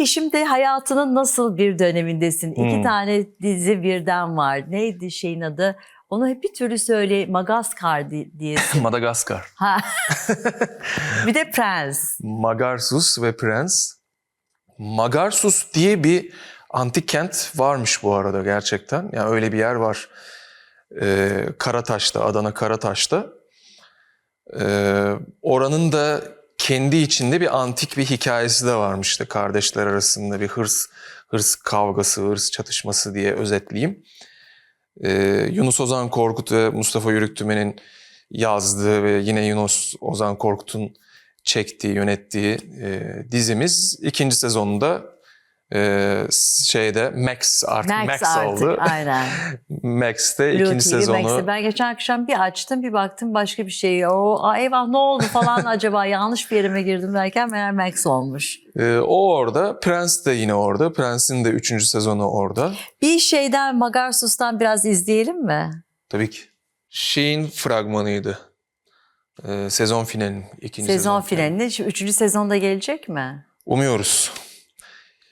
Peki şimdi hayatının nasıl bir dönemindesin? İki Hmm. tane dizi birden var. Neydi şeyin adı? Onu hep bir türlü söyle. Magaskar di- diyesin. Madagaskar. ha. bir de Prens. Magarsus ve Prens. Magarsus diye bir antik kent varmış bu arada gerçekten. Yani öyle bir yer var. Ee, Karataş'ta, Adana Karataş'ta. Ee, oranın da kendi içinde bir antik bir hikayesi de varmış işte kardeşler arasında bir hırs hırs kavgası, hırs çatışması diye özetleyeyim. Ee, Yunus Ozan Korkut ve Mustafa Yürüktümen'in yazdığı ve yine Yunus Ozan Korkut'un çektiği, yönettiği e, dizimiz ikinci sezonunda e, şeyde Max artık Max, Max, artık. oldu. Aynen. Max'te Blue ikinci TV sezonu. Max'te. Ben geçen akşam bir açtım bir baktım başka bir şey. O aa, eyvah ne oldu falan acaba yanlış bir yere mi girdim derken meğer Max olmuş. E, o orada, Prens de yine orada. Prens'in de üçüncü sezonu orada. Bir şeyden Magarsus'tan biraz izleyelim mi? Tabii ki. Şeyin fragmanıydı. E, sezon finalinin ikinci Sezon sezon finalinde. Şimdi üçüncü sezonda gelecek mi? Umuyoruz.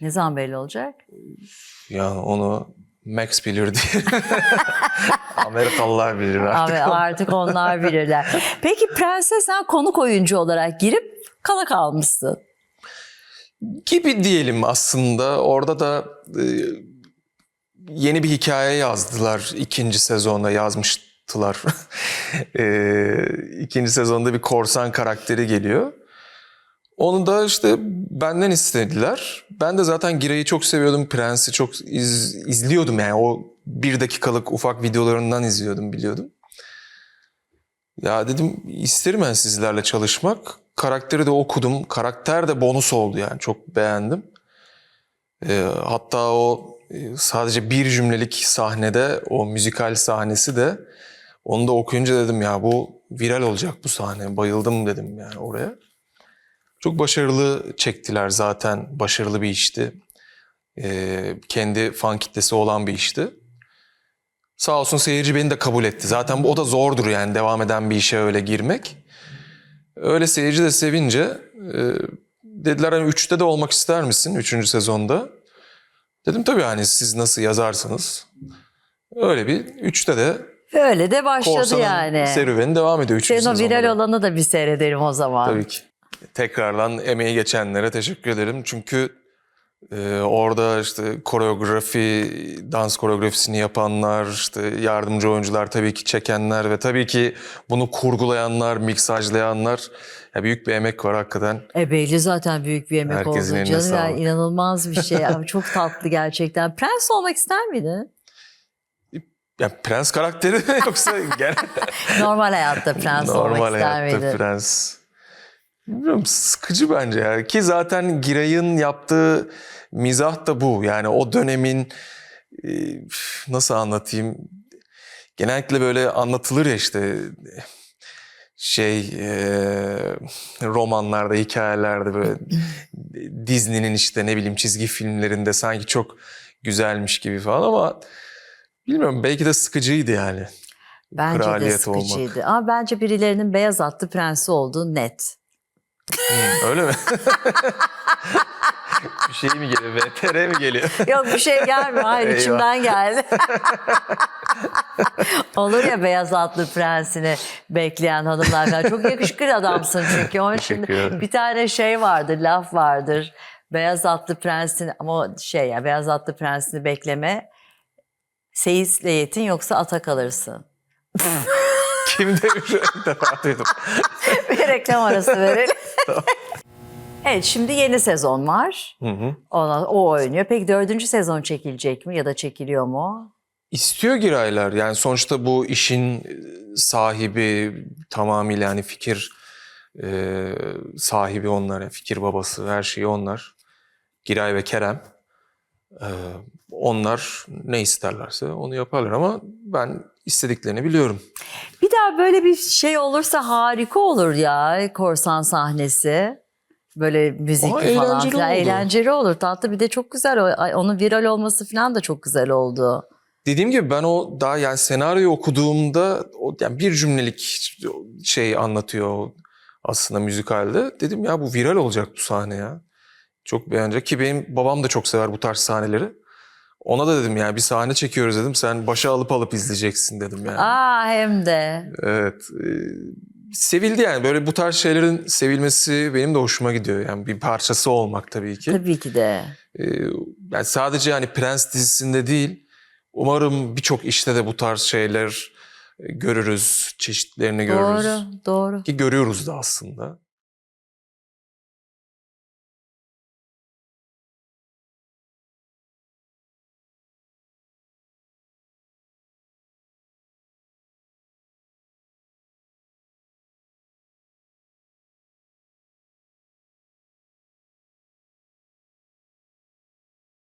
Ne zaman belli olacak? Ya onu Max bilir diye. Amerikalılar bilir artık. Abi artık onlar bilirler. Peki Prenses sen konuk oyuncu olarak girip kala kalmışsın. gibi diyelim aslında. Orada da e, yeni bir hikaye yazdılar. ikinci sezonda yazmıştılar. e, ikinci sezonda bir korsan karakteri geliyor. Onu da işte benden istediler. Ben de zaten Giray'ı çok seviyordum. Prens'i çok iz- izliyordum yani. O bir dakikalık ufak videolarından izliyordum, biliyordum. Ya dedim isterim ben sizlerle çalışmak. Karakteri de okudum. Karakter de bonus oldu yani. Çok beğendim. Ee, hatta o e, sadece bir cümlelik sahnede o müzikal sahnesi de onu da okuyunca dedim ya bu viral olacak bu sahne. Bayıldım dedim yani oraya. Çok başarılı çektiler zaten. Başarılı bir işti. Ee, kendi fan kitlesi olan bir işti. Sağ olsun seyirci beni de kabul etti. Zaten bu o da zordur yani devam eden bir işe öyle girmek. Öyle seyirci de sevince e, dediler hani üçte de olmak ister misin? Üçüncü sezonda. Dedim tabii hani siz nasıl yazarsanız. Öyle bir üçte de Öyle de başladı Korsan'ın yani. serüveni devam ediyor Senin o viral da. olanı da bir seyredelim o zaman. Tabii ki. Tekrardan emeği geçenlere teşekkür ederim. Çünkü e, orada işte koreografi, dans koreografisini yapanlar, işte yardımcı oyuncular tabii ki çekenler ve tabii ki bunu kurgulayanlar, miksajlayanlar. Ya büyük bir emek var hakikaten. E belli zaten büyük bir emek Herkesin oldu. Canım yani sağlık. inanılmaz bir şey. Abi çok tatlı gerçekten. Prens olmak ister miydin? Ya prens karakteri mi yoksa genel Normal hayatta prens olmak normal ister hayatta miydin? prens? Bilmiyorum sıkıcı bence ya. Ki zaten Giray'ın yaptığı mizah da bu. Yani o dönemin e, nasıl anlatayım? Genellikle böyle anlatılır ya işte şey e, romanlarda, hikayelerde böyle Disney'nin işte ne bileyim çizgi filmlerinde sanki çok güzelmiş gibi falan ama bilmiyorum belki de sıkıcıydı yani. Bence de Kraliyet olmak. sıkıcıydı. Ama bence birilerinin beyaz atlı prensi olduğu net. Hmm, öyle mi? bir şey mi geliyor? VTR mi geliyor? Yok bir şey gelmiyor. Hayır Eyvah. içimden geldi. Olur ya beyaz atlı prensini bekleyen hanımlar falan. Çok yakışıklı adamsın çünkü. Onun için Teşekkür ederim. bir tane şey vardır, laf vardır. Beyaz atlı prensin ama o şey ya beyaz atlı prensini bekleme. Seyisle yetin yoksa ata kalırsın. Kim demiş? İlk defa duydum. bir reklam arası verelim. evet şimdi yeni sezon var. Hı hı. Ona, o oynuyor. Peki dördüncü sezon çekilecek mi ya da çekiliyor mu? İstiyor Giraylar. Yani sonuçta bu işin e, sahibi tamamıyla yani fikir e, sahibi onlar. fikir babası her şeyi onlar. Giray ve Kerem. E, onlar ne isterlerse onu yaparlar ama ben istediklerini biliyorum. Bir daha böyle bir şey olursa harika olur ya korsan sahnesi. Böyle müzikli Aa, falan eğlenceli filan. oldu. Eğlenceli olur. Tatlı bir de çok güzel. o- Onun viral olması falan da çok güzel oldu. Dediğim gibi ben o daha yani senaryoyu okuduğumda o yani bir cümlelik şey anlatıyor aslında müzikalde. Dedim ya bu viral olacak bu sahne ya. Çok beğenecek ki benim babam da çok sever bu tarz sahneleri. Ona da dedim yani bir sahne çekiyoruz dedim. Sen başa alıp alıp izleyeceksin dedim yani. Aa hem de. Evet. e, sevildi yani. Böyle bu tarz şeylerin sevilmesi benim de hoşuma gidiyor. Yani bir parçası olmak tabii ki. Tabii ki de. E, yani sadece hani Prens dizisinde değil. Umarım birçok işte de bu tarz şeyler görürüz. Çeşitlerini görürüz. Doğru, doğru. Ki görüyoruz da aslında.